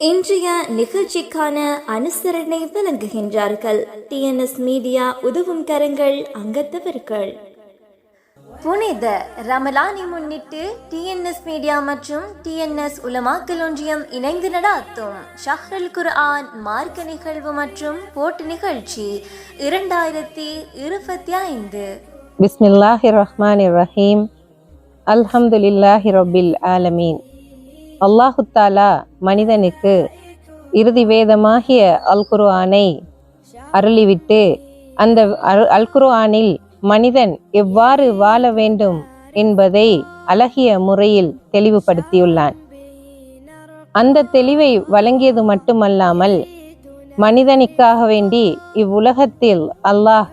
இன்றைய நிகழ்ச்சிக்கான அனுசரணை விளங்குகின்றார்கள் டிஎன்எஸ் மீடியா உதவும் கரங்கள் அங்கத்தவர்கள். புனித ரமலானை முன்னிட்டு டிஎன்எஸ் மீடியா மற்றும் டிஎன்எஸ் உலமாக்கல் ஒன்றியம் இணைந்து நடாத்தும் ஷஹ்ரல் குர்ஆன் மார்க்க நிகழ்வு மற்றும் போட்டு நிகழ்ச்சி இரண்டாயிரத்தி இருபத்தி ஐந்து. பிஸ்மில்லாஹி ரஹ்மான் ரஹீம் அல்ஹம்துலில்லாஹி ரபில் ஆலமீன் அல்லாஹு தாலா மனிதனுக்கு இறுதி வேதமாகிய அல் குர்ஆனை அருளிவிட்டு அந்த அல் குர்ஆனில் மனிதன் எவ்வாறு வாழ வேண்டும் என்பதை அழகிய முறையில் தெளிவுபடுத்தியுள்ளான். அந்த தெளிவை வழங்கியது மட்டுமல்லாமல் மனிதனுக்காக வேண்டி இவ்வுலகத்தில் அல்லாஹ்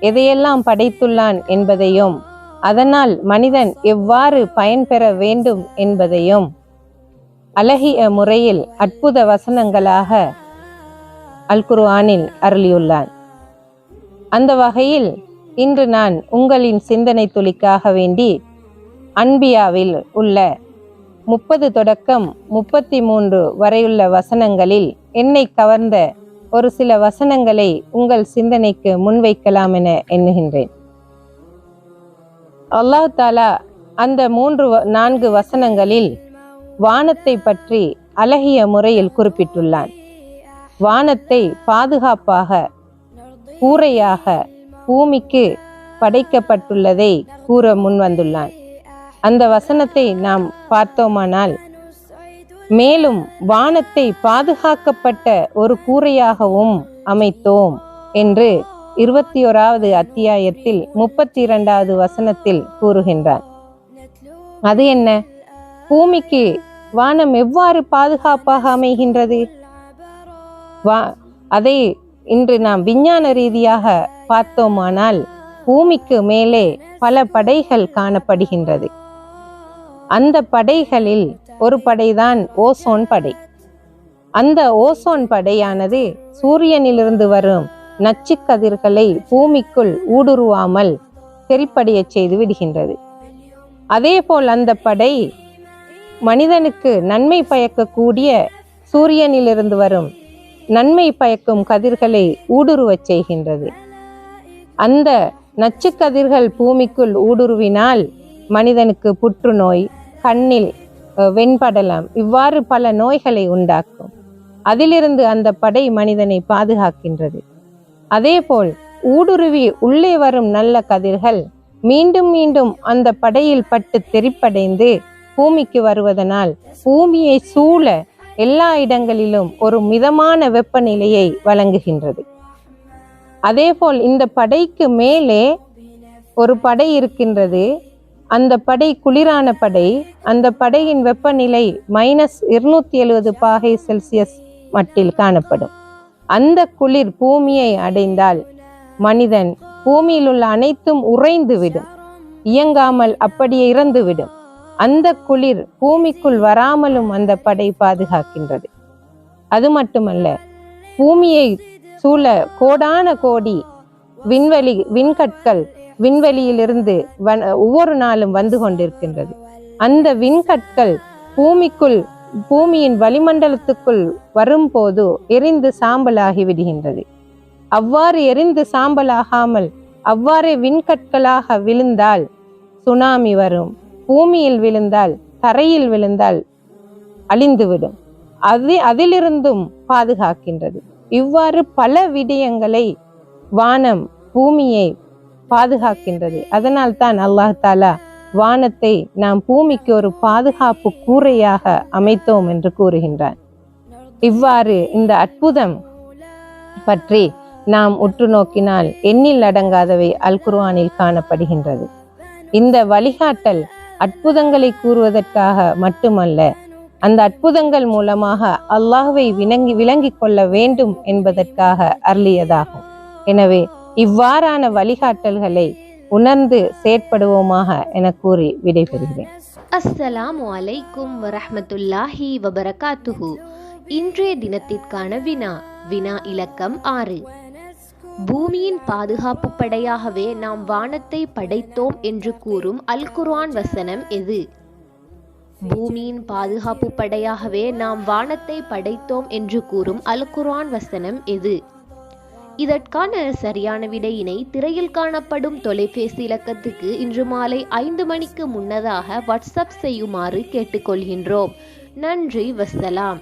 எதையெல்லாம் படைத்துள்ளான் என்பதையும் அதனால் மனிதன் எவ்வாறு பயன்பெற வேண்டும் என்பதையும். அழகிய முறையில் அற்புத வசனங்களாக அல் அருளியுள்ளான். அந்த வகையில் இன்று நான் உங்களின் சிந்தனை துளிக்காக வேண்டி அன்பியாவில் உள்ள முப்பது தொடக்கம் முப்பத்தி மூன்று வரையுள்ள வசனங்களில் என்னை கவர்ந்த ஒரு சில வசனங்களை உங்கள் சிந்தனைக்கு முன்வைக்கலாம் என எண்ணுகின்றேன். அல்லாஹ் தாலா அந்த மூன்று வ- நான்கு வசனங்களில் வானத்தை பற்றி அழகிய முறையில் குறிப்பிட்டுள்ளான். வானத்தை பாதுகாப்பாக கூரையாக பூமிக்கு படைக்கப்பட்டுள்ளதை கூற முன்வந்துள்ளான். அந்த வசனத்தை நாம் பார்த்தோமானால் மேலும் வானத்தை பாதுகாக்கப்பட்ட ஒரு கூரையாகவும் அமைத்தோம் என்று இருபத்தி ஓராவது அத்தியாயத்தில் முப்பத்தி இரண்டாவது வசனத்தில் கூறுகின்றார். அது என்ன? பூமிக்கு வானம் எவ்வாறு பாதுகாப்பாக அமைகின்றது? வா அதை இன்று நாம் விஞ்ஞான ரீதியாக பார்த்தோமானால் பூமிக்கு மேலே பல படைகள் காணப்படுகின்றது. அந்த படைகளில் ஒரு படைதான் ஓசோன் படை. அந்த ஓசோன் படையானது சூரியனிலிருந்து வரும் நச்சுக்கதிர்களை பூமிக்குள் ஊடுருவாமல் தெரிப்படைய செய்து விடுகின்றது. அதேபோல் அந்த படை மனிதனுக்கு நன்மை பயக்கக்கூடிய சூரியனிலிருந்து வரும் நன்மை பயக்கும் கதிர்களை ஊடுருவச் செய்கின்றது. அந்த நச்சுக்கதிர்கள் பூமிக்குள் ஊடுருவினால் மனிதனுக்கு புற்றுநோய் கண்ணில் வெண்படலம். இவ்வாறு பல நோய்களை உண்டாக்கும். அதிலிருந்து அந்த படை மனிதனை பாதுகாக்கின்றது. அதேபோல் ஊடுருவி உள்ளே வரும் நல்ல கதிர்கள் மீண்டும் மீண்டும் அந்த படையில் பட்டு தெறிப்படைந்து பூமிக்கு வருவதனால் பூமியை சூழ எல்லா இடங்களிலும் ஒரு மிதமான வெப்பநிலையை வழங்குகின்றது. அதேபோல் இந்த படைக்கு மேலே ஒரு படை இருக்கின்றது. அந்த படை குளிரான படை அந்த படையின் வெப்பநிலை மைனஸ் இருநூத்தி எழுபது பாகை செல்சியஸ் மட்டில் காணப்படும். அந்த குளிர் பூமியை அடைந்தால் மனிதன் பூமியில் உள்ள அனைத்தும் உறைந்து விடும் இயங்காமல் அப்படியே இறந்துவிடும். அந்த குளிர் பூமிக்குள் வராமலும் அந்த படை பாதுகாக்கின்றது. அது மட்டுமல்ல பூமியை சூழ கோடான கோடி விண்வெளி விண்கற்கள் விண்வெளியிலிருந்து வன் ஒவ்வொரு நாளும் வந்து கொண்டிருக்கின்றது. அந்த விண்கற்கள் பூமிக்குள் பூமியின் வளிமண்டலத்துக்குள் வரும்போது எரிந்து சாம்பலாகி விடுகின்றது. அவ்வாறு எரிந்து சாம்பலாகாமல் அவ்வாறே விண்கற்களாக விழுந்தால் சுனாமி வரும். பூமியில் விழுந்தால் தரையில் விழுந்தால் அழிந்துவிடும். அது அதிலிருந்தும் பாதுகாக்கின்றது. இவ்வாறு பல விடயங்களை வானம் பூமியை பாதுகாக்கின்றது. அதனால் தான் அல்லாஹ் தாலா வானத்தை நாம் பூமிக்கு ஒரு பாதுகாப்பு கூரையாக அமைத்தோம் என்று கூறுகின்றான். இவ்வாறு இந்த அற்புதம் பற்றி நாம் உற்று நோக்கினால் எண்ணில் அடங்காதவை அல் குர்ஆனில் காணப்படுகின்றது. இந்த வழிகாட்டல் அற்புதங்களை கூறுவதற்காக மட்டுமல்ல அந்த அற்புதங்கள் மூலமாக அல்லாஹுவை விளங்கி விளங்கிக் கொள்ள வேண்டும் என்பதற்காக அருளியதாகும். எனவே இவ்வாறான வழிகாட்டல்களை உணர்ந்து செயற்படுவோமாக என கூறி விடைபெறுகிறேன். அஸ்ஸலாமு அலைக்கும் வரஹமத்துல்லாஹி வபரகாத்துஹு. இன்றைய தினத்திற்கான வினா வினா இலக்கம் ஆறு. பூமியின் பாதுகாப்பு படையாகவே நாம் வானத்தை படைத்தோம் என்று கூறும் அல் குர்ஆன் வசனம் எது? பூமியின் பாதுகாப்பு படையாகவே நாம் வானத்தை படைத்தோம் என்று கூறும் அல் குர்ஆன் வசனம் எது? இதற்கான சரியான விடையினை திரையில் காணப்படும் தொலைபேசி இலக்கத்துக்கு இன்று மாலை ஐந்து மணிக்கு முன்னதாக வாட்ஸ்அப் செய்யுமாறு கேட்டுக்கொள்கின்றோம். நன்றி வசலாம்.